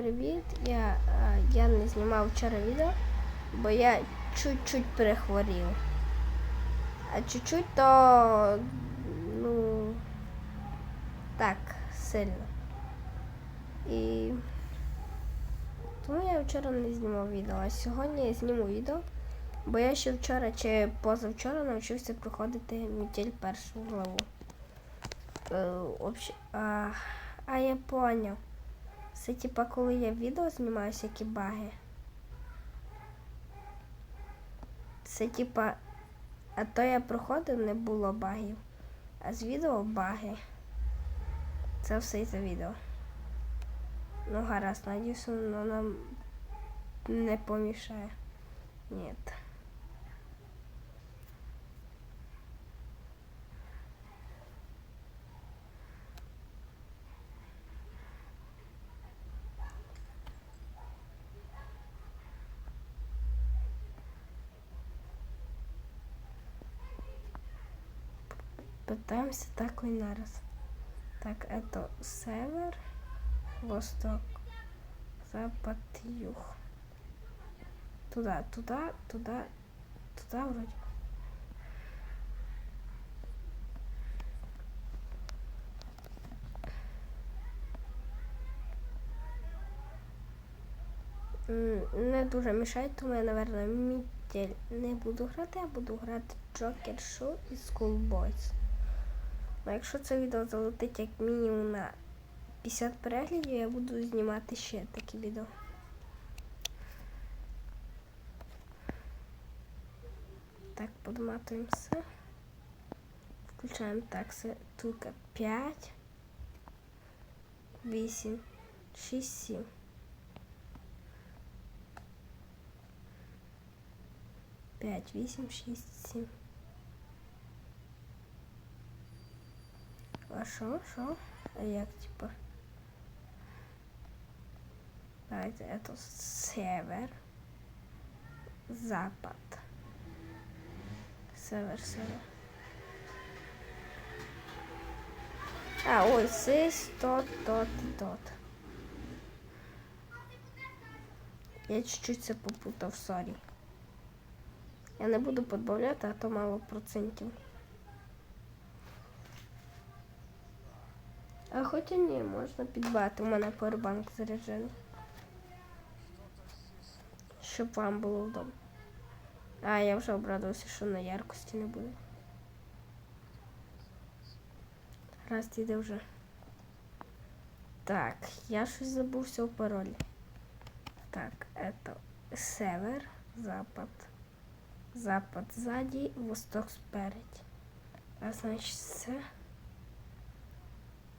привіт! Я, е, я не знімав вчора відео, бо я чуть-чуть перехворів. А чуть-чуть то ну так, сильно. І тому я вчора не знімав відео, а сьогодні я зніму відео, бо я ще вчора чи позавчора навчився проходити метель першу главу. Е, а, а я поняв. Це типа коли я відео знімаю всякі баги. Це типа. А то я проходив, не було багів. А з відео баги. Це все із-за відео. Ну гаразд, надіюся, воно нам не помішає. Ні. Пытаемся так и нараз. Так, это север, восток, запад, юг. Туда, туда, туда, туда вроде. Не дуже мішає, тому я, напевно, мітель не буду грати, я буду грати Joker Show і Schoolboys. Ну, якщо це відео залетить як мінімум на 50 переглядів, я буду знімати ще такі відео. Так, подматуємо все. Включаємо такси. Тука 5, 8, 6, 7. П'ять, вісім, шість, сім. А що, що? А як, типа? Давайте, это север, запад. Север, север. А, ой, здесь тот, тот и тот. Я чуть-чуть це попутав, сорі. Я не буду подбавляти, а то мало процентів. А хоча ні, можна підбати. У мене поwerbank заряджений. Щоб вам було вдома. А, я вже обрадувався, що на яркості не буде. Раз іде вже. Так, я щось забувся у паролі. Так, это север, запад. Запад сзади, восток спереді. А значить це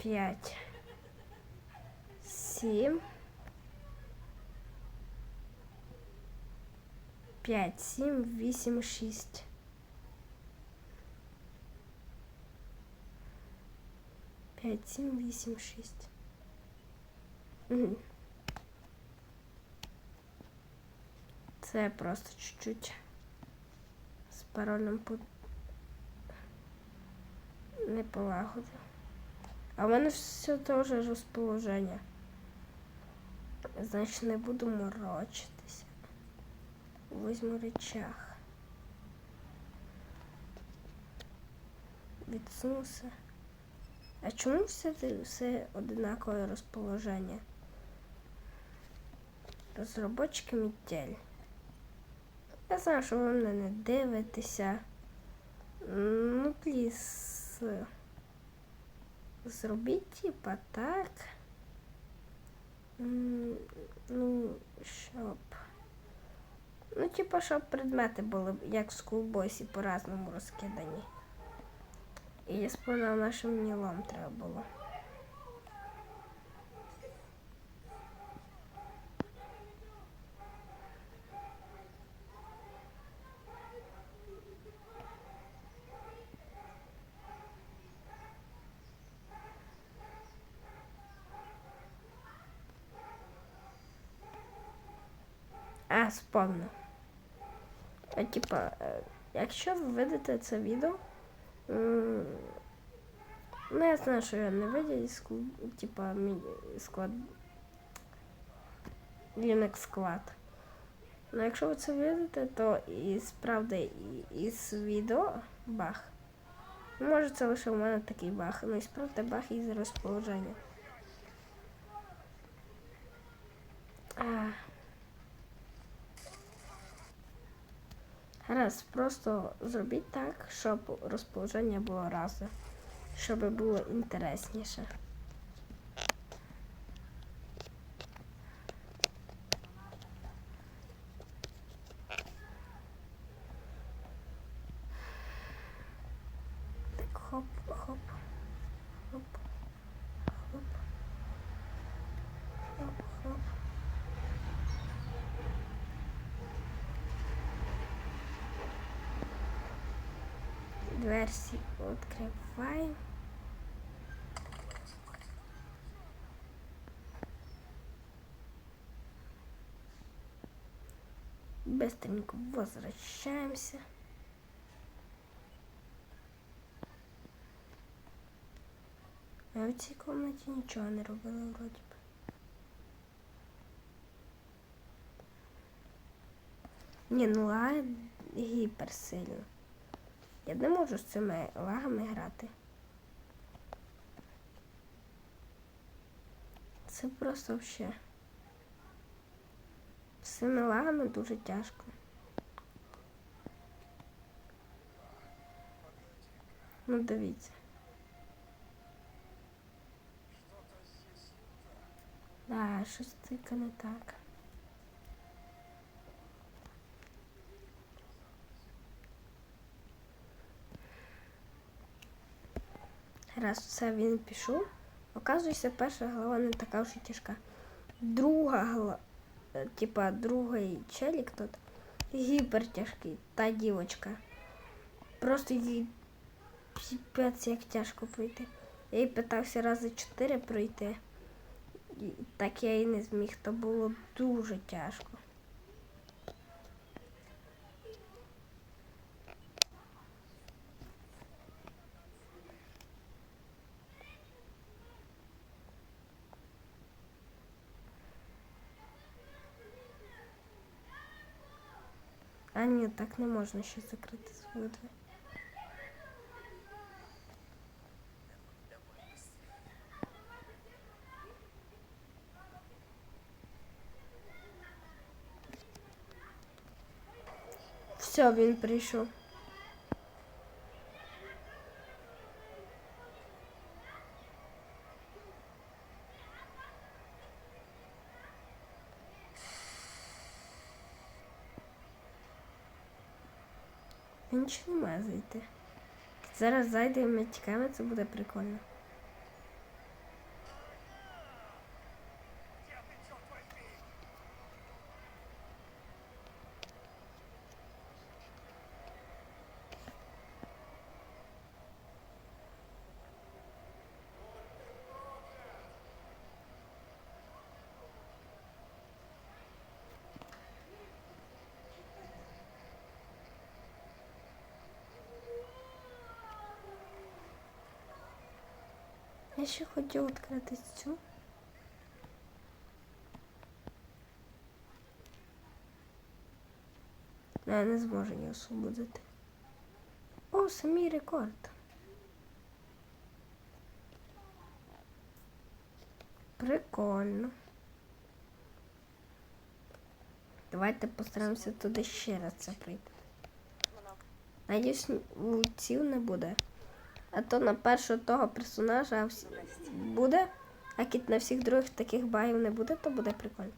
5, 7, 5, 7, 8, 6. П'ять, сім, вісім, шість. Це просто чуть-чуть з паролем по... не полагодив. А в мене все теж розположення. Значить, не буду морочитися. Візьму речах. Відсунуся. А чому все, все одинакове розположення? Розробочки метель. Я знаю, що ви мене не дивитеся. Ну, пліс. Зробіть типа так. Ну, щоб. Ну, типа, щоб предмети були як в скулбойсі по-разному розкидані. І я споминав, нашим нілом треба було. А, спомнив. А, типа, е, якщо ви видите це відео, ну я знаю, що я не видів, склад, типа, склад Linux склад. Ну, якщо ви це видите, то і- із відео. Ну, може це лише в мене такий баг. Ну і справді баг із розположення. А. Гаразд, просто зробіть так, щоб розположення було разом, щоб було інтересніше. Дверці відкриваємо. Быстренько возвращаемся. А в цій кімнаті нічого не робили вроді би. Ні, ну лаги гіперсильно. Я не можу з цими лагами грати. Це просто вообще. З цими лагами дуже тяжко. Ну дивіться. Да, щось тільки не так. Раз все він пішов. Оказується, перша глава не така вже тяжка. Друга глава, типа другий челік тут гіпер тяжкий, та дівочка. Просто їй піпець як тяжко пройти. Я їй питався рази чотири пройти. Так я і не зміг, то було дуже тяжко. А ні, так не можна ще закрити свою двері. Все, він прийшов. Ще не зайти. Зараз зайде і ми тікаємо, це буде прикольно. Я ще хотів відкрити цю. Но я не зможу її освободити. О, самий рекорд. Прикольно. Давайте постараємося туди ще раз це прийти. Надіюсь, луців не буде. А то на першого того персонажа буде, а кіт на всіх других таких багів не буде, то буде прикольно.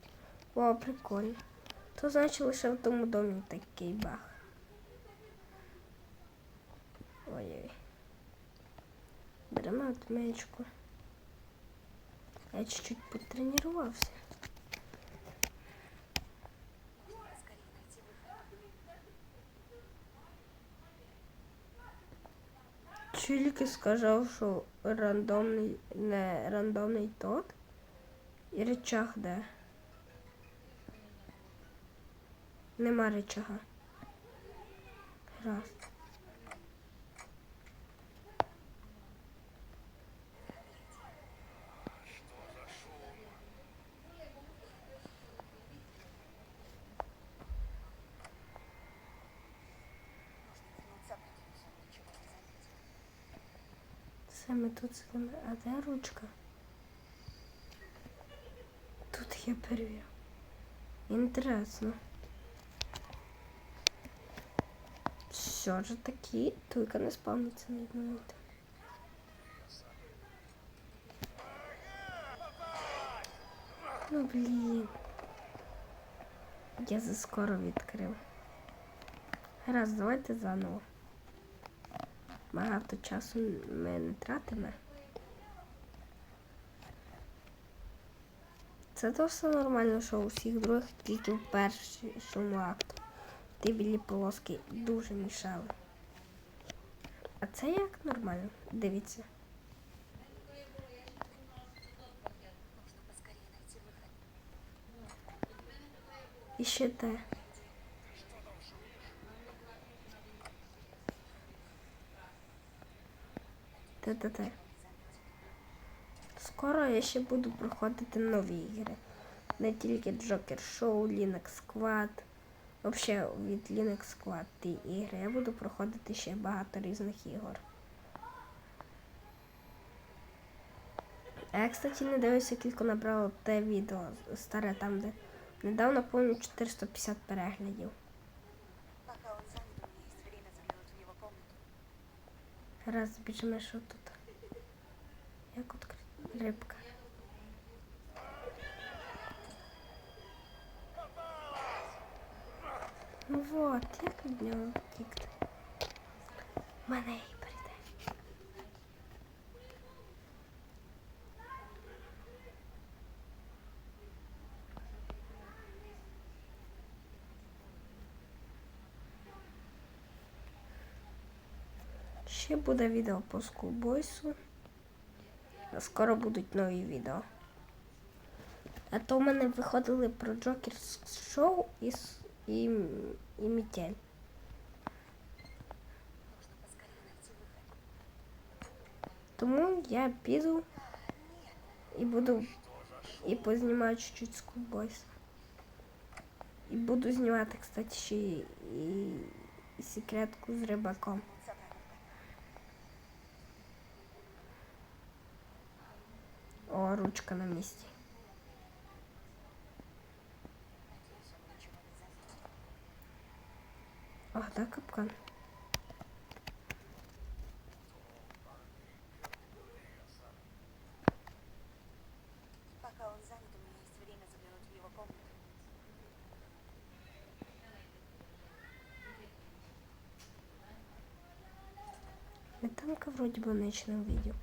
О, прикольно. То значить лише в тому домі такий баг. Ой-ой. Беремо отмечку. Я чуть-чуть потренувався. Тільки сказав, що рандомний, не рандомний тот. І речах де. Нема речага. Раз. Все, ми тут сидимо. А де ручка? Тут я перевірю. Інтересно. Що ж такі? Туйка не спавниться на одному. Ну блін. Я заскоро відкрив. Гаразд, давайте заново. Багато часу ми не тратимо. Це все нормально, що у всіх других тільки в першому акту. Ті білі полоски дуже мішали. А це як нормально? Дивіться. І ще те. Те-те-те. Скоро я ще буду проходити нові ігри. Не тільки Joker Show, Linux Squad. Взагалі від Linux Squad ті ігри. Я буду проходити ще багато різних ігор. А я, кстати, не дивився, кілько набрало те відео старе там, де недавно повні 450 переглядів. Раз біжимо, що тут. Як відкрити? рибка. Ну вот, як від нього втікти? Мене Ще буде відео по скулбойсу. Скоро будуть нові відео. А то в мене виходили про Джокер шоу і, і, і Мітель. Тому я піду і буду і познімаю чуть-чуть скулбойса. І буду знімати, кстати, ще і, і секретку з рибаком. ручка на месте. Ах, да, капкан. Метанка вроде бы ночном видео.